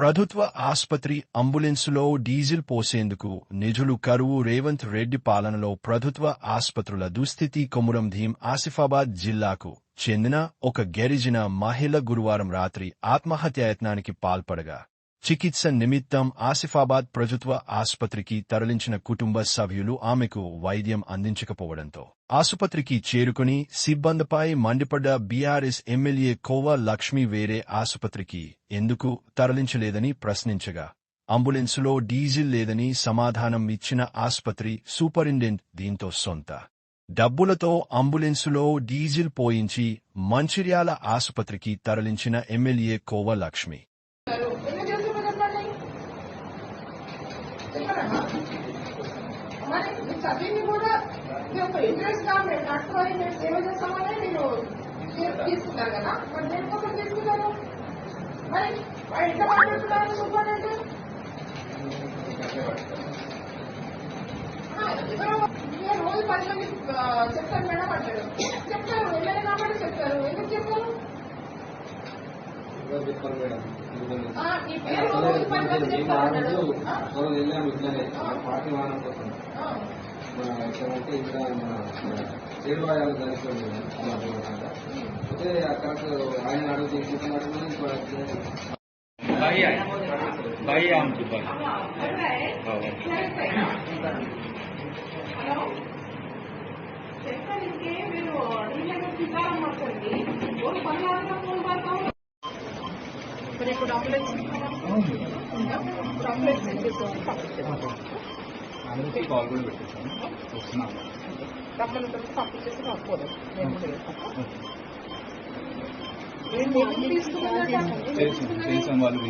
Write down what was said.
ప్రభుత్వ ఆసుపత్రి అంబులెన్సులో డీజిల్ పోసేందుకు నిధులు కరువు రేవంత్ రెడ్డి పాలనలో ప్రభుత్వ ఆసుపత్రుల దుస్థితి కొమురం భీం ఆసిఫాబాద్ జిల్లాకు చెందిన ఒక గిరిజన మహిళ గురువారం రాత్రి ఆత్మహత్యాయత్నానికి పాల్పడగా. చికిత్స నిమిత్తం ఆసిఫాబాద్ ప్రభుత్వ ఆసుపత్రికి తరలించిన కుటుంబ సభ్యులు ఆమెకు వైద్యం అందించకపోవడంతో ఆసుపత్రికి చేరుకుని సిబ్బందిపై మండిపడ్డ బీఆర్ఎస్ ఎమ్మెల్యే కోవా లక్ష్మి వేరే ఆసుపత్రికి ఎందుకు తరలించలేదని ప్రశ్నించగా అంబులెన్సులో డీజిల్ లేదని సమాధానం ఇచ్చిన ఆసుపత్రి సూపరింటెండెంట్ దీంతో సొంత. డబ్బులతో అంబులెన్సులో డీజిల్ పోయించి మంచిర్యాల ఆసుపత్రికి తరలించిన ఎమ్మెల్యే కోవ లక్ష్మి. చెప్పరమ్మా మరి చదివింది కూడా మీ ఒక ఇంట్రెస్ట్గా మీరు కట్టుకొని మీరు సేవ చేస్తామని మీరు తీ- తీసుకున్నారు కదా? మరి నేను కోసం తీసుకున్నారు మరి వాడు ఎట్లా మాట్లాడుతున్నారు సూపర్ ఆ, ఎవరో రోజు పది మంది చెప్తాను మేడం అంటారు చెప్తారు వెళ్ళాలి కాబట్టి చెప్తారు. ఎందుకు చెప్తారు ఎవరు చెప్పారు మేడం ఆ, ఈ పేరు రోజు పది మంది మేము చెప్తారు ఆ అన్నాడు. రోజు ఆ? మనం వెళ్ళాము ఇట్లానే పార్టీ వాహనం కోసం ఆ. మన ఎక్కడంటే ఇక్కడ మన చేరువాయాలు జరుగుతుంది అయితే అక్కడ ఆయన అడుగు తీసుకున్నట్టు भाई आहे भाई आहे आमची बाई హలో చెప్పడానికి మీరు అడిగిన సీతారాం మాట్లాడండి రోజు పని ఫోన్ పడతాం ఇప్పుడు అంబులెన్స్ ఉందా? ఇప్పుడు అంబులెన్స్ అందరికీ కాల్ కూడా పెట్టేసాను వస్తున్నాను పంపించేసి రాకపోదు నేను వాళ్ళు